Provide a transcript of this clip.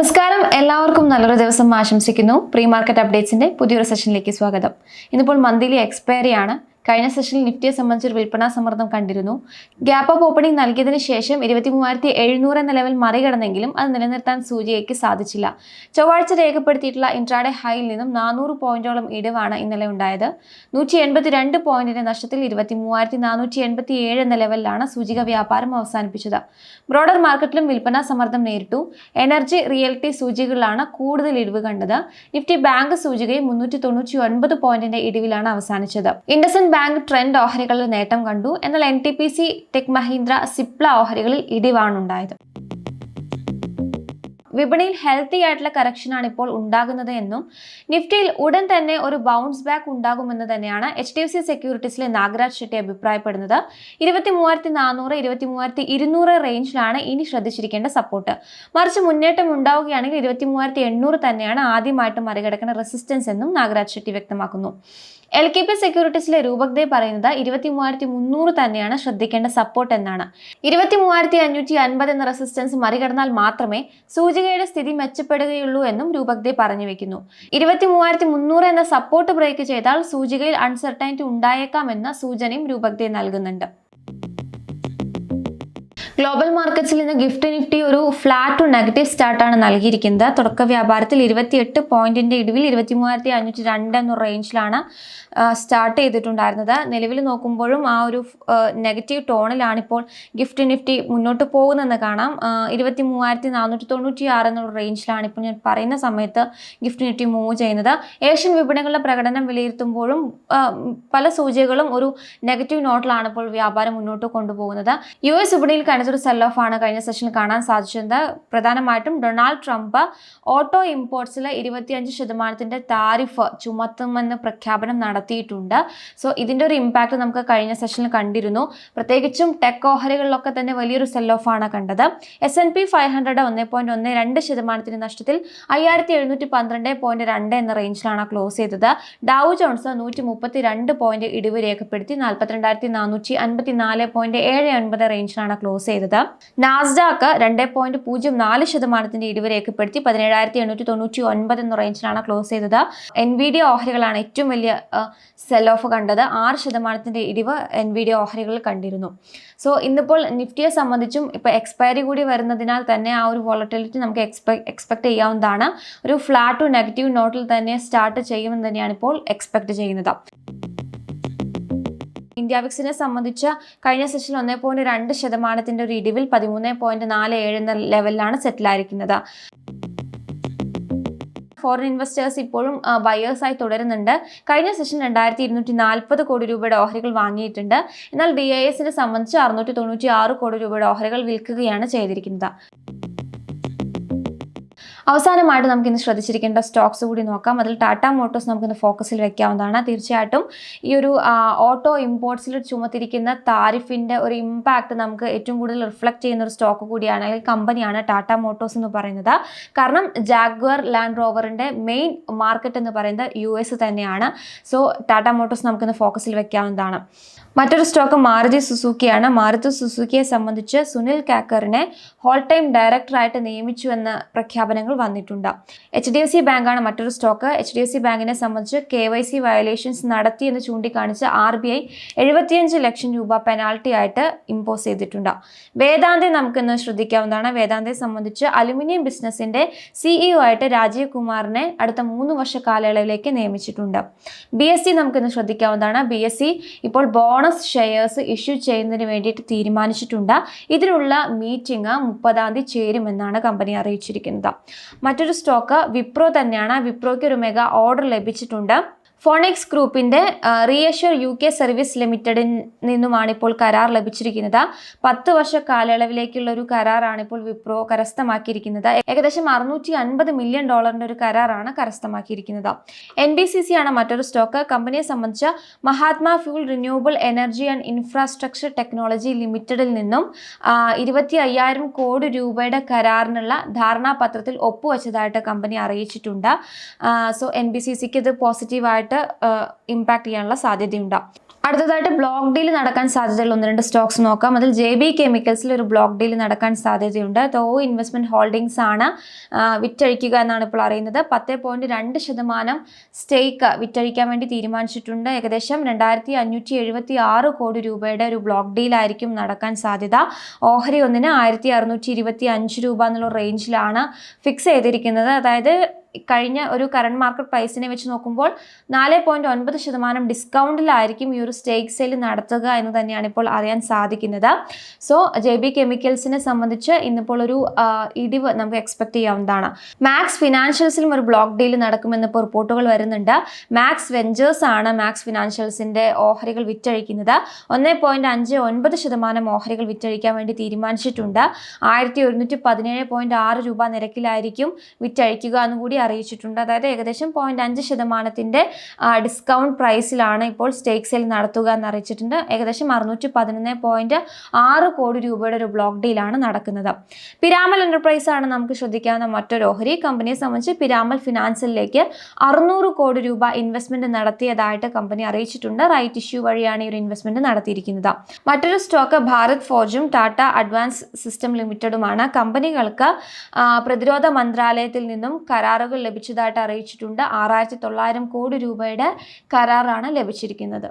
നമസ്കാരം. എല്ലാവർക്കും നല്ലൊരു ദിവസം ആശംസിക്കുന്നു. പ്രീ മാർക്കറ്റ് അപ്ഡേറ്റ്സിന്റെ പുതിയൊരു സെഷനിലേക്ക് സ്വാഗതം. ഇന്നിപ്പോൾ മന്ത്ലി എക്സ്പയറി ആണ്. കഴിഞ്ഞ സെഷനിൽ നിഫ്റ്റിയെ സംബന്ധിച്ചൊരു വിൽപ്പനാ സമ്മർദ്ദം കണ്ടിരുന്നു. ഗ്യാപ്പ് ഓഫ് ഓപ്പണിംഗ് നൽകിയതിന് ശേഷം ഇരുപത്തി മൂവായിരത്തി എഴുന്നൂറ് എന്ന ലെവൽ മറികടന്നെങ്കിലും അത് നിലനിർത്താൻ സൂചികയ്ക്ക് സാധിച്ചില്ല. ചൊവ്വാഴ്ച രേഖപ്പെടുത്തിയിട്ടുള്ള ഇൻട്രാഡേ ഹൈയിൽ നിന്നും നാനൂറ് പോയിന്റോളം ഇടിവാണ് ഇന്നലെ ഉണ്ടായത്. നൂറ്റി എൺപത്തി രണ്ട് പോയിന്റിന്റെ നഷ്ടത്തിൽ ഇരുപത്തി മൂവായിരത്തി നാനൂറ്റി എൺപത്തി ഏഴ് എന്ന ലെവലിലാണ് സൂചിക വ്യാപാരം അവസാനിപ്പിച്ചത്. ബ്രോഡർ മാർക്കറ്റിലും വിൽപ്പനാ സമ്മർദ്ദം നേരിട്ടു. എനർജി റിയൽറ്റി സൂചികകളിലാണ് കൂടുതൽ ഇടിവ് കണ്ടത്. നിഫ്റ്റി ബാങ്ക് സൂചികയും മുന്നൂറ്റി തൊണ്ണൂറ്റി ഒൻപത് പോയിന്റിന്റെ ഇടിവിലാണ് അവസാനിച്ചത്. ഇൻഡസൻ ബാങ്ക് ട്രെൻഡ് ഓഹരികളിൽ നേട്ടം കണ്ടു. എന്നാൽ N T P C Tech Mahindra Cipla ഓഹരികളിൽ ഇടിവാണ് ഉണ്ടായത്. വിപണിയിൽ ഹെൽത്തി ആയിട്ടുള്ള കറക്ഷനാണ് ഇപ്പോൾ ഉണ്ടാകുന്നത് എന്നും നിഫ്റ്റിയിൽ ഉടൻ തന്നെ ഒരു ബൗൺസ് ബാക്ക് ഉണ്ടാകുമെന്ന് തന്നെയാണ് എച്ച് ഡി എഫ് സി സെക്യൂരിറ്റീസിലെ നാഗരാജ് ഷെട്ടി അഭിപ്രായപ്പെടുന്നത്. ഇരുപത്തി മൂവായിരത്തി നാനൂറ് ഇരുപത്തി മൂവായിരത്തി ഇരുന്നൂറ് റേഞ്ചിലാണ് ഇനി ശ്രദ്ധിച്ചിരിക്കേണ്ട സപ്പോർട്ട് മറിച്ച് മുന്നേറ്റം ഉണ്ടാവുകയാണെങ്കിൽ ഇരുപത്തി മൂവായിരത്തി എണ്ണൂറ് തന്നെയാണ് ആദ്യമായിട്ട് മറികടക്കുന്ന റെസിസ്റ്റൻസ് എന്നും നാഗരാജ് ഷെട്ടി വ്യക്തമാക്കുന്നു. എൽ കെ പി സെക്യൂരിറ്റീസിലെ രൂപക് പറയുന്നത് ഇരുപത്തി മൂവായിരത്തി മുന്നൂറ് തന്നെയാണ് ശ്രദ്ധിക്കേണ്ട സപ്പോർട്ട് എന്നാണ്. ഇരുപത്തി മൂവായിരത്തി അഞ്ഞൂറ്റി അൻപത് എന്ന റെസിസ്റ്റൻസ് മറികടന്നാൽ മാത്രമേ സൂചികയുടെ സ്ഥിതി മെച്ചപ്പെടുകയുള്ളൂ എന്നും രൂപക് പറഞ്ഞു വെക്കുന്നു. ഇരുപത്തി മൂവായിരത്തി മുന്നൂറ് എന്ന സപ്പോർട്ട് ബ്രേക്ക് ചെയ്താൽ സൂചികയിൽ ഉണ്ടായേക്കാം എന്ന സൂചനയും രൂപക് ദേ നൽകുന്നുണ്ട്. ഗ്ലോബൽ മാർക്കറ്റ്സിൽ നിന്ന് ഗിഫ്റ്റ് നിഫ്റ്റി ഒരു ഫ്ലാറ്റ് ടു നെഗറ്റീവ് സ്റ്റാർട്ടാണ് നൽകിയിരിക്കുന്നത്. തുടക്ക വ്യാപാരത്തിൽ ഇരുപത്തിയെട്ട് പോയിന്റിന്റെ ഇടിവിൽ ഇരുപത്തി മൂവായിരത്തി അഞ്ഞൂറ്റി രണ്ട് എന്ന റേഞ്ചിലാണ് സ്റ്റാർട്ട് ചെയ്തിട്ടുണ്ടായിരുന്നത്. നിലവിൽ നോക്കുമ്പോഴും ആ ഒരു നെഗറ്റീവ് ടോണിലാണ് ഇപ്പോൾ ഗിഫ്റ്റ് നിഫ്റ്റി മുന്നോട്ട് പോകുന്നതെന്ന് കാണാം. ഇരുപത്തി മൂവായിരത്തി നാനൂറ്റി തൊണ്ണൂറ്റി ആറ് എന്നുള്ള റേഞ്ചിലാണ് ഇപ്പോൾ ഞാൻ പറയുന്ന സമയത്ത് ഗിഫ്റ്റ് നിഫ്റ്റി മൂവ് ചെയ്യുന്നത്. ഏഷ്യൻ വിപണികളുടെ പ്രകടനം വിലയിരുത്തുമ്പോഴും പല സൂചികകളും ഒരു നെഗറ്റീവ് നോട്ടിലാണ് ഇപ്പോൾ വ്യാപാരം മുന്നോട്ട് കൊണ്ടുപോകുന്നത്. യു എസ് വിപണിയിൽ കനത്തൊരു സെൽ ഓഫ് ആണ്. കഴിഞ്ഞ സെഷനിൽ കാണാൻ സാധിച്ചത് പ്രധാനമായിട്ടും ഡൊണാൾഡ് ട്രംപ് ഓട്ടോ ഇമ്പോർട്ട്സിൽ ഇരുപത്തിയഞ്ച് ശതമാനത്തിന്റെ താരിഫ് ചുമത്തുമെന്ന് പ്രഖ്യാപനം നടത്തിയിട്ടുണ്ട്. സോ ഇതിന്റെ ഒരു ഇമ്പാക്ട് നമുക്ക് കഴിഞ്ഞ സെഷനിൽ കണ്ടിരുന്നു. പ്രത്യേകിച്ചും ടെക് ഓഹരികളിലൊക്കെ തന്നെ വലിയൊരു സെൽ ഓഫ് ആണ് കണ്ടത്. S and P five hundred ഒന്ന് പോയിന്റ് ഒന്ന് രണ്ട് ശതമാനത്തിന്റെ നഷ്ടത്തിൽ അയ്യായിരത്തി എഴുന്നൂറ്റി പന്ത്രണ്ട് പോയിന്റ് രണ്ട് എന്ന റേഞ്ചിലാണ് ക്ലോസ് ചെയ്തത്. ഡൗ ജോൺസ് നൂറ്റി മുപ്പത്തി രണ്ട് പോയിന്റ് ഇടിവ് രേഖപ്പെടുത്തി നാൽപ്പത്തിരണ്ടായിരത്തി നാനൂറ്റി അൻപത്തി നാല് പോയിന്റ് ഏഴ് ഒൻപത് റേഞ്ചിലാണ് ക്ലോസ് ചെയ്തത്. നാസ്ഡാക്ക് രണ്ട് പോയിന്റ് പൂജ്യം നാല് ശതമാനത്തിന്റെ ഇടിവ് രേഖപ്പെടുത്തി പതിനേഴായിരത്തി എണ്ണൂറ്റി തൊണ്ണൂറ്റി ഒൻപത് എന്ന റേഞ്ചിലാണ് ക്ലോസ് ചെയ്തത്. എൻ വി ഡി ഓഹരികളാണ് ഏറ്റവും വലിയ സെൽ ഓഫ് കണ്ടത്. ആറ് ശതമാനത്തിന്റെ ഇടിവ് എൻ വി ഡി ഓഹരികളിൽ കണ്ടിരുന്നു. സോ ഇന്നിപ്പോൾ നിഫ്റ്റിയെ സംബന്ധിച്ചും ഇപ്പോൾ എക്സ്പയറി കൂടി വരുന്നതിനാൽ തന്നെ ആ ഒരു വോളറ്റിലിറ്റി നമുക്ക് എക്സ്പെക്ട് എക്സ്പെക്ട് ചെയ്യാവുന്നതാണ്. ഒരു ഫ്ലാറ്റ് ടു നെഗറ്റീവ് നോട്ടിൽ തന്നെ സ്റ്റാർട്ട് ചെയ്യുമെന്ന് തന്നെയാണ് ഇപ്പോൾ എക്സ്പെക്ട് ചെയ്യുന്നത്. ഇന്ത്യ വിക്സിനെ സംബന്ധിച്ച് കഴിഞ്ഞ സെഷനിൽ ഒന്നേ പോയിന്റ് രണ്ട് ശതമാനത്തിന്റെ ഒരു ഇടിവിൽ പതിമൂന്ന് പോയിന്റ് നാല് ഏഴ് എന്ന ലെവലിലാണ് സെറ്റിലായിരിക്കുന്നത് ഫോറിൻ ഇൻവെസ്റ്റേഴ്സ് ഇപ്പോഴും ബയേഴ്സായി തുടരുന്നുണ്ട്. കഴിഞ്ഞ സെഷൻ രണ്ടായിരത്തി ഇരുന്നൂറ്റി നാൽപ്പത് കോടി രൂപയുടെ ഓഹരികൾ വാങ്ങിയിട്ടുണ്ട്. എന്നാൽ ഡി ഐ എസിനെ സംബന്ധിച്ച് അറുന്നൂറ്റി തൊണ്ണൂറ്റി ആറ് കോടി രൂപയുടെ ഓഹരികൾ വിൽക്കുകയാണ് ചെയ്തിരിക്കുന്നത്. അവസാനമായിട്ട് നമുക്ക് ഇന്ന് ശ്രദ്ധിച്ചിരിക്കേണ്ട സ്റ്റോക്സ് കൂടി നോക്കാം. അതിൽ ടാറ്റ മോട്ടോഴ്സ് നമുക്കിന്ന് ഫോക്കസിൽ വെക്കാവുന്നതാണ്. തീർച്ചയായിട്ടും ഈ ഒരു ഓട്ടോ ഇമ്പോർട്ട്സിൽ ചുമത്തിരിക്കുന്ന താരിഫിന്റെ ഒരു ഇമ്പാക്റ്റ് നമുക്ക് ഏറ്റവും കൂടുതൽ റിഫ്ലക്റ്റ് ചെയ്യുന്ന ഒരു സ്റ്റോക്ക് കൂടിയാണ് അല്ലെങ്കിൽ കമ്പനിയാണ് ടാറ്റ മോട്ടോഴ്സ് എന്ന് പറയുന്നത്. കാരണം ജാഗ്വർ ലാൻഡ് റോവറിന്റെ മെയിൻ മാർക്കറ്റ് എന്ന് പറയുന്നത് യു എസ് തന്നെയാണ്. സോ ടാറ്റ മോട്ടോഴ്സ് നമുക്കിന്ന് ഫോക്കസിൽ വെക്കാവുന്നതാണ്. മറ്റൊരു സ്റ്റോക്ക് മാരുതി സുസുക്കിയാണ്. മാരുതി സുസുക്കിയെ സംബന്ധിച്ച് സുനിൽ കാക്കറിനെ ഹോൾ ടൈം ഡയറക്ടറായിട്ട് നിയമിച്ചു എന്ന പ്രഖ്യാപനങ്ങൾ വന്നിട്ടുണ്ട്. എച്ച് ഡി എഫ് സി ബാങ്കാണ് മറ്റൊരു stock. H D F C ബാങ്കിനെ സംബന്ധിച്ച് കെ വൈ സി വയലേഷൻസ് നടത്തി എന്ന് ചൂണ്ടിക്കാണിച്ച് ആർ ബി ഐ എഴുപത്തിയഞ്ച് ലക്ഷം രൂപ പെനാൽറ്റി ആയിട്ട് ഇമ്പോസ് ചെയ്തിട്ടുണ്ട്. വേദാന്തെ നമുക്കിന്ന് ശ്രദ്ധിക്കാവുന്നതാണ്. വേദാന്തയെ സംബന്ധിച്ച് അലുമിനിയം ബിസിനസിന്റെ സിഇഒ ആയിട്ട് രാജീവ് കുമാറിനെ അടുത്ത മൂന്ന് വർഷ കാലയളവിലേക്ക് നിയമിച്ചിട്ടുണ്ട്. ബി എസ് സി നമുക്കിന്ന് ശ്രദ്ധിക്കാവുന്നതാണ്. ബി എസ് സി ഇപ്പോൾ ബോണസ് ഷെയർസ് ഇഷ്യൂ ചെയ്യുന്നതിന് വേണ്ടിയിട്ട് തീരുമാനിച്ചിട്ടുണ്ട്. ഇതിനുള്ള മീറ്റിംഗ് മുപ്പതാം തീയതി ചേരുമെന്നാണ് കമ്പനി അറിയിച്ചിരിക്കുന്നത്. മറ്റൊരു സ്റ്റോക്ക് വിപ്രോ തന്നെയാണ്. വിപ്രോയ്ക്ക് ഒരു മെഗാ ഓർഡർ ലഭിച്ചിട്ടുണ്ട്. ഫോണെക്സ് ഗ്രൂപ്പിന്റെ റീഅഷ്യൂർ യു കെ സർവീസ് ലിമിറ്റഡിൽ നിന്നുമാണ് ഇപ്പോൾ കരാർ ലഭിച്ചിരിക്കുന്നത്. പത്ത് വർഷ കാലയളവിലേക്കുള്ള ഒരു കരാറാണ് ഇപ്പോൾ വിപ്രോ കരസ്ഥമാക്കിയിരിക്കുന്നത്. ഏകദേശം അറുന്നൂറ്റി അൻപത് മില്യൺ ഡോളറിന്റെ ഒരു കരാറാണ് കരസ്ഥമാക്കിയിരിക്കുന്നത്. എൻ ബി സി സി ആണ് മറ്റൊരു സ്റ്റോക്ക്. കമ്പനിയെ സംബന്ധിച്ച Mahatma Phule renewable energy and infrastructure technology ലിമിറ്റഡിൽ നിന്നും ഇരുപത്തി അയ്യായിരം കോടി രൂപയുടെ കരാറിനുള്ള ധാരണാപത്രത്തിൽ ഒപ്പുവെച്ചതായിട്ട് കമ്പനി അറിയിച്ചിട്ടുണ്ട്. സോ എൻ ബി സി സിക്ക് ഇത് പോസിറ്റീവായിട്ട് ഇമ്പാക്ട് ചെയ്യാനുള്ള സാധ്യതയുണ്ട്. അടുത്തതായിട്ട് ബ്ലോക്ക് ഡീൽ നടക്കാൻ സാധ്യതയുള്ള ഒന്ന് രണ്ട് സ്റ്റോക്സ് നോക്കാം. അതിൽ ജെ ബി കെമിക്കൽസിൽ ഒരു ബ്ലോക്ക് ഡീൽ നടക്കാൻ സാധ്യതയുണ്ട്. തോ ഇൻവെസ്റ്റ്മെന്റ് ഹോൾഡിംഗ്സ് ആണ് വിറ്റഴിക്കുക എന്നാണ് ഇപ്പോൾ അറിയുന്നത്. പത്ത് പോയിന്റ് രണ്ട് ശതമാനം സ്റ്റേക്ക് വിറ്റഴിക്കാൻ വേണ്ടി തീരുമാനിച്ചിട്ടുണ്ട്. ഏകദേശം രണ്ടായിരത്തി അഞ്ഞൂറ്റി എഴുപത്തി ആറ് കോടി രൂപയുടെ ഒരു ബ്ലോക്ക് ഡീലായിരിക്കും നടക്കാൻ സാധ്യത. ഓഹരി ഒന്നിന് ആയിരത്തി അറുന്നൂറ്റി ഇരുപത്തി അഞ്ച് രൂപ എന്നുള്ള റേഞ്ചിലാണ് ഫിക്സ് ചെയ്തിരിക്കുന്നത്. അതായത് കഴിഞ്ഞ ഒരു കറണ്ട് മാർക്കറ്റ് പ്രൈസിനെ വെച്ച് നോക്കുമ്പോൾ നാല് പോയിന്റ് ഒൻപത് ശതമാനം ഡിസ്കൗണ്ടിലായിരിക്കും ഈ ഒരു സ്റ്റേക്ക് സെയിൽ നടത്തുക എന്ന് തന്നെയാണ് ഇപ്പോൾ അറിയാൻ സാധിക്കുന്നത്. സോ ജെ ബി കെമിക്കൽസിനെ സംബന്ധിച്ച് ഇന്നിപ്പോൾ ഒരു ഇടിവ് നമുക്ക് എക്സ്പെക്ട് ചെയ്യാവുന്നതാണ്. മാക്സ് ഫിനാൻഷ്യൽസിലും ഒരു ബ്ലോക്ക് ഡീൽ നടക്കുമെന്ന് ഇപ്പോൾ റിപ്പോർട്ടുകൾ വരുന്നുണ്ട്. മാക്സ് വെഞ്ചേഴ്സ് ആണ് മാക്സ് ഫിനാൻഷ്യൽസിന്റെ ഓഹരികൾ വിറ്റഴിക്കുന്നത്. ഒന്ന് പോയിന്റ് അഞ്ച് ഒൻപത് ശതമാനം ഓഹരികൾ വിറ്റഴിക്കാൻ വേണ്ടി തീരുമാനിച്ചിട്ടുണ്ട്. ആയിരത്തി ഒരുന്നൂറ്റി പതിനേഴ് പോയിന്റ് ആറ് രൂപ നിരക്കിലായിരിക്കും വിറ്റഴിക്കുക എന്ന് കൂടി അറിയിച്ചിട്ടുണ്ട്. അതായത് ഏകദേശം പോയിന്റ് അഞ്ച് ശതമാനത്തിന്റെ ഡിസ്കൗണ്ട് പ്രൈസിലാണ് ഇപ്പോൾ സ്റ്റേക്ക് സെയിൽ നടത്തുക എന്ന് അറിയിച്ചിട്ടുണ്ട്. ഏകദേശം അറുന്നൂറ്റി പതിനൊന്ന് പോയിന്റ് ആറ് കോടി രൂപയുടെ ഒരു ബ്ലോക്ക് ഡീലാണ് നടക്കുന്നത്. പിരാമൽ എന്റർപ്രൈസ് ആണ് നമുക്ക് ശ്രദ്ധിക്കാവുന്ന മറ്റൊരു ഓഹരി. കമ്പനിയെ സംബന്ധിച്ച് പിരാമൽ ഫിനാൻസിലേക്ക് അറുന്നൂറ് കോടി രൂപ ഇൻവെസ്റ്റ്മെന്റ് നടത്തിയതായിട്ട് കമ്പനി അറിയിച്ചിട്ടുണ്ട്. റൈറ്റ് ഇഷ്യൂ വഴിയാണ് ഈ ഒരു ഇൻവെസ്റ്റ്മെന്റ് നടത്തിയിരിക്കുന്നത്. മറ്റൊരു സ്റ്റോക്ക് ഭാരത് ഫോർജും ടാറ്റ അഡ്വാൻസ് സിസ്റ്റം ലിമിറ്റഡുമാണ്. കമ്പനികൾക്ക് പ്രതിരോധ മന്ത്രാലയത്തിൽ നിന്നും കരാറുകൾ ലഭിച്ചതായിട്ട് അറിയിച്ചിട്ടുണ്ട്. ആറായിരത്തി തൊള്ളായിരം കോടി രൂപയുടെ കരാറാണ് ലഭിച്ചിരിക്കുന്നത്.